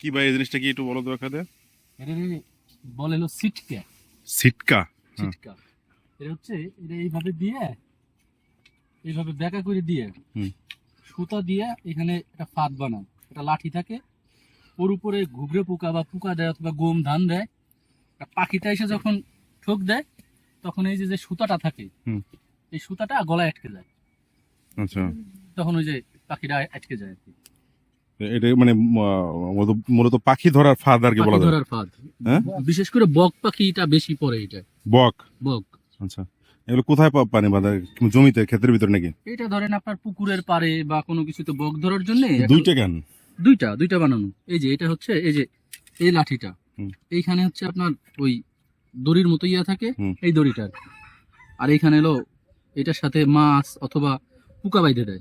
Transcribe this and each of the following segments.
কি ভাই এই জিনিসটা কি একটু বলো তো এটা বলে হলো সিটকা। সিটকা হ্যাঁ। সিটকা। এটা হচ্ছে এটা এইভাবে দিয়ে এইভাবে বেঁকা করে দিয়ে সুতা দিয়ে এখানে একটা ফাঁদ বানায়। একটা লাঠি থাকে ওর উপরে ঘুগরে পোকা বা পোকা দেয় অথবা গম ধান দেয়। একটা পাখিটা এসে যখন ঠোক দেয় তখন এই যে যে সুতাটা থাকে এই সুতাটা গলায় আটকে যায়। আচ্ছা। তখন ওই যে পাখিটা আটকে যায় আর কি। এটা মানে মূলত- পাখি ধরার ফাঁদ আর কি বলা যায়। ধরার ফাঁদ। হ্যাঁ? বিশেষ করে বক পাখিটা বেশি পড়ে এটা। বক? বক। আচ্ছা। এগুলো কোথায় পানি বাঁধা? জমিতে ক্ষেতের ভিতরে নাকি? এটা ধরেন আপনার পুকুরের পাড়ে বা কোনো কিছুতে বক ধরার জন্য দুইটা কেন? দুইটা দুইটা বানানো। এই যে এটা হচ্ছে এই যে এই লাঠিটা। এইখানে হচ্ছে আপনার ওই দড়ির মতো ইয়া থাকে এই দড়িটার। আর এইখানে এলো এটার সাথে মাছ অথবা পোকা বাইধে দেয়।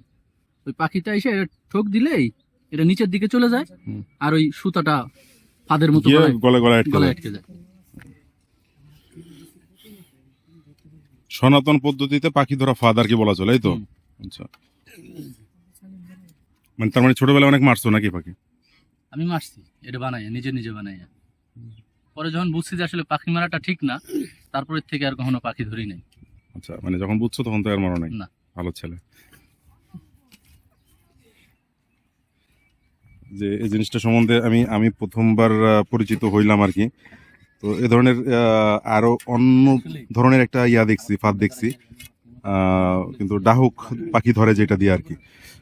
ওই পাখিটা এসে ঠোক দিলেই এটা নিচের দিকে চলে যায় আর ওই সুতাটা ফাদের মতো গলায় গলায় আটকে যায়। সনাতন পদ্ধতিতে পাখি ধরা ফাঁদ আর কি বলা চলে তো? আচ্ছা। মানে তার মানে ছোটবেলায় অনেক মারছো নাকি পাখি? আমি মারছি এটা বানাই নিজে নিজে বানাই পরে যখন বুঝছি যে আসলে পাখি মারাটা ঠিক না তারপরের থেকে আর কখনো পাখি ধরি নাই। আচ্ছা মানে যখন বুঝছ তখন তো আর মারো নাই। না। ভালো ছেলে। যে এই জিনিসটা সম্বন্ধে আমি আমি প্রথমবার পরিচিত হইলাম আর কি। তো এ ধরনের আরও অন্য ধরনের একটা ইয়া দেখছি ফাঁদ দেখছি। কিন্তু ডাহুক পাখি ধরে যেটা দিয়ে আর কি।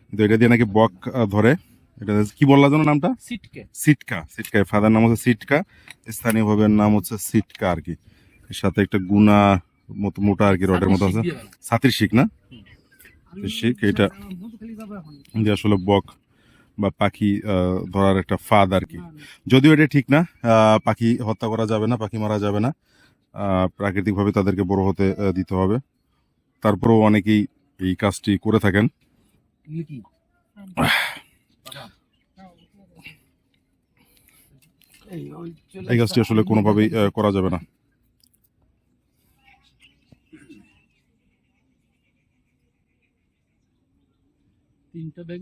কিন্তু এটা দিয়ে নাকি বক ধরে। এটা কি বললা যেন নামটা? সিটকে। সিটকা সিটকা। ফাদার নাম হচ্ছে সিটকা। স্থানীয়ভাবে নাম হচ্ছে সিটকা আর কি। এর সাথে একটা গুনা মতো মোটা আর কি রডের মতো আছে। ছাতির শিক না? শিক এটা যে আসলে বক। বা পাখি ধরার একটা ফাঁদ আর কি যদিও এটা ঠিক না পাখি হত্যা করা যাবে না, পাখি মারা যাবে না। প্রাকৃতিকভাবে তাদেরকে বড় হতে দিতে হবে। তারপরেও অনেকেই এই কাজটি করে থাকেন। এই কাজটি আসলে কোনোভাবেই করা যাবে না। তিনটা ব্যাগে